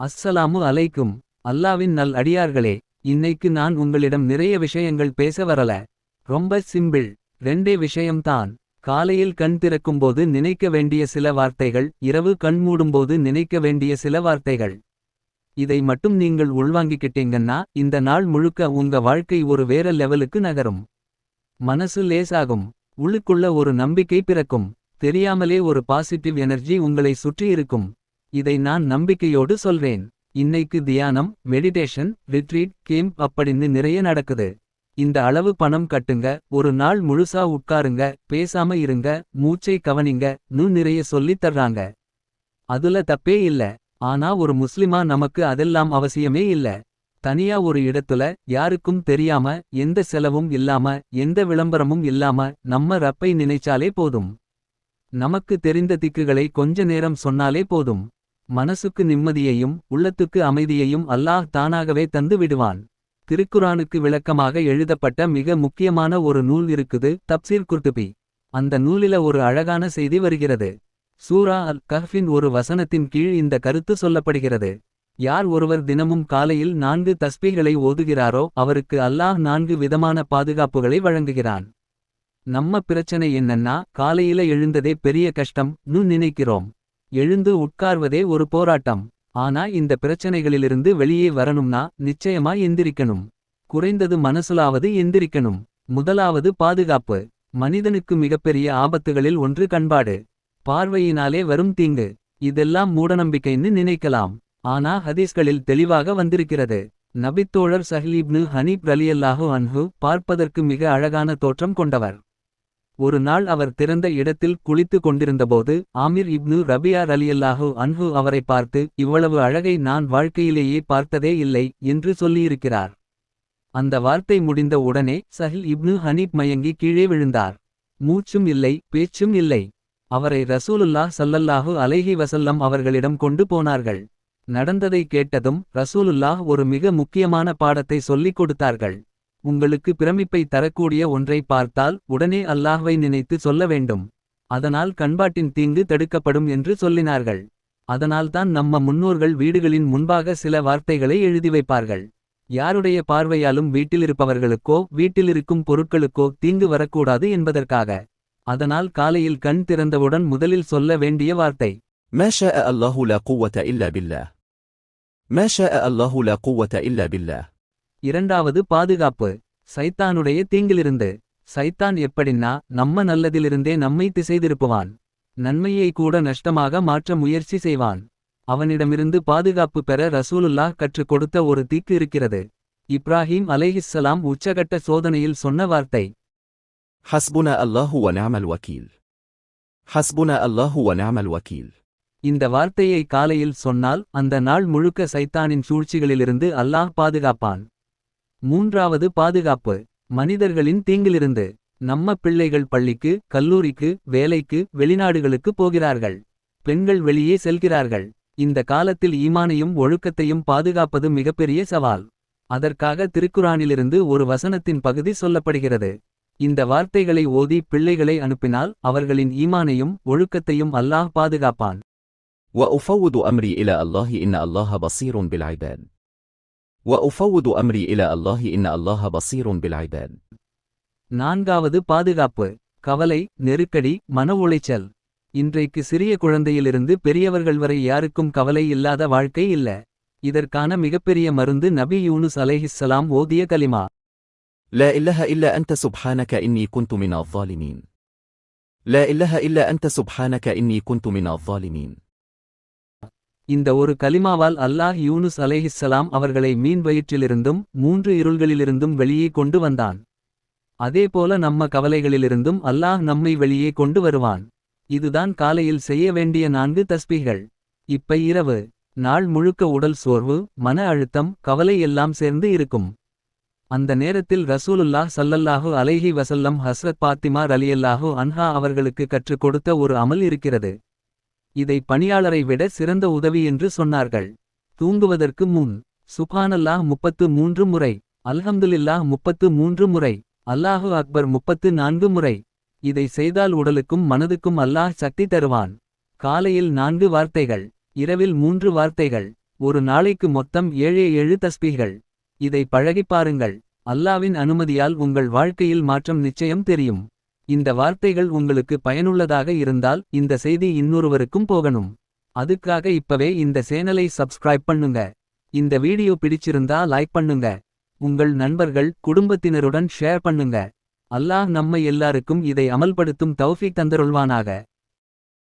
அஸ்ஸலாமு அலைக்கும். அல்லாவின் நல் அடியார்களே இன்னைக்கு நான் உங்களிடம் நிறைய விஷயங்கள் பேச வரல. ரொம்ப சிம்பிள் ரெண்டே விஷயம்தான். காலையில் கண் திறக்கும்போது நினைக்க வேண்டிய சில வார்த்தைகள் இரவு கண் மூடும்போது நினைக்க வேண்டிய சில வார்த்தைகள். இதை மட்டும் நீங்கள் உள்வாங்கிக்கிட்டீங்கன்னா இந்த நாள் முழுக்க உங்க வாழ்க்கை ஒரு வேற லெவலுக்கு நகரும். மனசு லேசாகும் உள்ளுக்குள்ள ஒரு நம்பிக்கை பிறக்கும் தெரியாமலே ஒரு பாசிட்டிவ் எனர்ஜி உங்களை சுற்றி இருக்கும். இதை நான் நம்பிக்கையோடு சொல்றேன் இன்னைக்கு தியானம் மெடிடேஷன் ரிட்ரீட் கேம்ப் அப்படின்னு நிறைய நடக்குது. இந்த அளவு பணம் கட்டுங்க ஒரு நாள் முழுசா உட்காருங்க பேசாம இருங்க மூச்சை கவனிங்க நு நிறைய சொல்லித் தர்றாங்க. அதுல தப்பே இல்ல. ஆனா ஒரு முஸ்லிமா நமக்கு அதெல்லாம் அவசியமே இல்ல. தனியா ஒரு இடத்துல யாருக்கும் தெரியாம எந்த செலவும் இல்லாம எந்த விளம்பரமும் இல்லாம நம்ம ரப்பை நினைச்சாலே போதும். நமக்கு தெரிந்த திக்குகளை கொஞ்ச நேரம் சொன்னாலே போதும். மனசுக்கு நிம்மதியையும் உள்ளத்துக்கு அமைதியையும் அல்லாஹ் தானாகவே தந்து விடுவான். திருக்குரானுக்கு விளக்கமாக எழுதப்பட்ட மிக முக்கியமான ஒரு நூல் இருக்குது தப்சீர் குர்துபி. அந்த நூலில ஒரு அழகான செய்தி வருகிறது. சூரா அல் கஹ்ஃபின் ஒரு வசனத்தின் கீழ் இந்த கருத்து சொல்லப்படுகிறது. யார் ஒருவர் தினமும் காலையில் நான்கு தஸ்பீகளை ஓதுகிறாரோ அவருக்கு அல்லாஹ் நான்கு விதமான பாதுகாப்புகளை வழங்குகிறான். நம்ம பிரச்சனை என்னன்னா காலையில எழுந்ததே பெரிய கஷ்டம் நு நினைக்கிறோம். எழுந்து உட்கார்வதே ஒரு போராட்டம். ஆனா இந்த பிரச்சனைகளிலிருந்து வெளியே வரணும்னா நிச்சயமா எந்திரிக்கணும். குறைந்தது மனசுலாவது எந்திரிக்கணும். முதலாவது பாதுகாப்பு. மனிதனுக்கு மிகப்பெரிய ஆபத்துகளில் ஒன்று கண்பாடு. பார்வையினாலே வரும் தீங்கு. இதெல்லாம் மூடநம்பிக்கைன்னு நினைக்கலாம். ஆனா ஹதீஸ்களில் தெளிவாக வந்திருக்கிறது. நபித்தோழர் சஹ்லீப்னு ஹனீப் ரலியல்லாஹு அன்ஹு பார்ப்பதற்கு மிக அழகான தோற்றம் கொண்டவர். ஒரு நாள் அவர் திறந்த இடத்தில் குளித்து கொண்டிருந்தபோது ஆமிர் இப்னு ரபியா ரலியல்லாஹு அன்ஹு அவரை பார்த்து இவ்வளவு அழகை நான் வாழ்க்கையிலேயே பார்த்ததே இல்லை என்று சொல்லியிருக்கிறார். அந்த வார்த்தை முடிந்த உடனே சஹில் இப்னு ஹனீப் மயங்கி கீழே விழுந்தார். மூச்சும் இல்லை பேச்சும் இல்லை. அவரை ரசூலுல்லாஹ் சல்லல்லாஹு அலைஹி வசல்லம் அவர்களிடம் கொண்டு போனார்கள். நடந்ததை கேட்டதும் ரசூலுல்லாஹ் ஒரு மிக முக்கியமான பாடத்தை சொல்லிக் கொடுத்தார்கள். உங்களுக்கு பிரமிப்பை தரக்கூடிய ஒன்றை பார்த்தால் உடனே அல்லாஹ்வை நினைத்து சொல்ல வேண்டும். அதனால் கண்பாட்டின் தீங்கு தடுக்கப்படும் என்று சொல்லினார்கள். அதனால்தான் நம்ம முன்னோர்கள் வீடுகளின் முன்பாக சில வார்த்தைகளை எழுதி வைப்பார்கள். யாருடைய பார்வையாலும் வீட்டிலிருப்பவர்களுக்கோ வீட்டிலிருக்கும் பொருட்களுக்கோ தீங்கு வரக்கூடாது என்பதற்காக. அதனால் காலையில் கண் திறந்தவுடன் முதலில் சொல்ல வேண்டிய வார்த்தை. மேஷ அல்லாஹூ லா குவத்த இல்ல பில்லா. மேஷ அல்லாஹூ லா குவத்த இல்ல பில்லா. இரண்டாவது பாதுகாப்பு. சைத்தானுடைய தீங்கிலிருந்து. சைத்தான் எப்படின்னா நம்ம நல்லதிலிருந்தே நம்மை திசைதிருப்புவான். நன்மையை கூட நஷ்டமாக மாற்ற முயற்சி செய்வான். அவனிடமிருந்து பாதுகாப்பு பெற ரசூலுல்லாஹ் கற்றுக் கொடுத்த ஒரு தீக்கு இருக்கிறது. இப்ராஹிம் அலேஹிஸ்ஸலாம் உச்சகட்ட சோதனையில் சொன்ன வார்த்தை. ஹஸ்புன அல்லாஹு வனாமல் வக்கீல் ஹஸ்புன அல்லாஹு வனாமல் வக்கீல் இந்த வார்த்தையை காலையில் சொன்னால் அந்த நாள் முழுக்க சைத்தானின் சூழ்ச்சிகளிலிருந்து அல்லாஹ் பாதுகாப்பான். மூன்றாவது பாதுகாப்பு மனிதர்களின் தீங்கிலிருந்து நம்ம பிள்ளைகள் பள்ளிக்கு கல்லூரிக்கு வேலைக்கு வெளிநாடுகளுக்கு போகிறார்கள் பெண்கள் வெளியே செல்கிறார்கள் இந்த காலத்தில் ஈமானையும் ஒழுக்கத்தையும் பாதுகாப்பது மிகப்பெரிய சவால் அதற்காக திருக்குரானிலிருந்து ஒரு வசனத்தின் பகுதி சொல்லப்படுகிறது இந்த வார்த்தைகளை ஓதி பிள்ளைகளை அனுப்பினால் அவர்களின் ஈமானையும் ஒழுக்கத்தையும் அல்லாஹ் பாதுகாப்பான் وأفوض أمري إلى الله إن الله بصير بالعباد وأفوض أمري إلى الله إن الله بصير بالعباد நான்காவது பாதுகாப்பு கவலை நெருக்கடி மன உளைச்சல் இன்றைக்கு சிறிய குழந்தையிலிருந்து பெரியவர்கள் வரை யாருக்கும் கவலை இல்லாத வாழ்க்கை இல்ல இதற்கான மிகப்பெரிய மருந்து நபி யூனுஸ் அலைஹிஸ்ஸலாம் ஓதிய கலிமா لا إله إلا أنت سبحانك إني كنت من الظالمين لا إله إلا أنت سبحانك إني كنت من الظالمين இந்த ஒரு கலிமாவால் அல்லாஹ் யூனுஸ் அலேஹிஸ்ஸலாம் அவர்களை மீன் வயிற்றிலிருந்தும் மூன்று இருள்களிலிருந்தும் வெளியே கொண்டு வந்தான். அதேபோல நம்ம கவலைகளிலிருந்தும் அல்லாஹ் நம்மை வெளியே கொண்டு வருவான். இதுதான் காலையில் செய்ய வேண்டிய நான்கு தஸ்பிகள். இப்ப இரவு நாள் முழுக்க உடல் சோர்வு மன அழுத்தம் கவலை எல்லாம் சேர்ந்து இருக்கும். அந்த நேரத்தில் ரசூலுல்லாஹ் சல்லல்லாஹு அலைஹி வசல்லம் ஹஸ்ரத் பாத்திமா ரலியல்லாஹு அன்ஹா அவர்களுக்கு கற்றுக் கொடுத்த ஒரு அமல் இருக்கிறது. இதை பணியாளரை விட சிறந்த உதவி என்று சொன்னார்கள். தூங்குவதற்கு முன் சுபானல்லாஹ் முப்பத்து மூன்று முறை அல்ஹம்துலில்லாஹ் முப்பத்து மூன்று முறை அல்லாஹு அக்பர் முப்பத்து நான்கு முறை. இதை செய்தால் உடலுக்கும் மனதுக்கும் அல்லாஹ் சக்தி தருவான். காலையில் நான்கு வார்த்தைகள் இரவில் மூன்று வார்த்தைகள் ஒரு நாளைக்கு மொத்தம் ஏழே ஏழு தஸ்பீகள். இதை பழகிப் பாருங்கள் அல்லாவின் அனுமதியால் உங்கள் வாழ்க்கையில் மாற்றம் நிச்சயம் தெரியும். இந்த வார்த்தைகள் உங்களுக்கு பயனுள்ளதாக இருந்தால் இந்த செய்தி இன்னொருவருக்கும் போகணும். அதுக்காக இப்பவே இந்த சேனலை சப்ஸ்கிரைப் பண்ணுங்க. இந்த வீடியோ பிடிச்சிருந்தா லைக் பண்ணுங்க. உங்கள் நண்பர்கள் குடும்பத்தினருடன் ஷேர் பண்ணுங்க. அல்லாஹ் நம்மை எல்லாருக்கும் இதை அமல்படுத்தும் தௌஃபிக் தந்தருள்வானாக.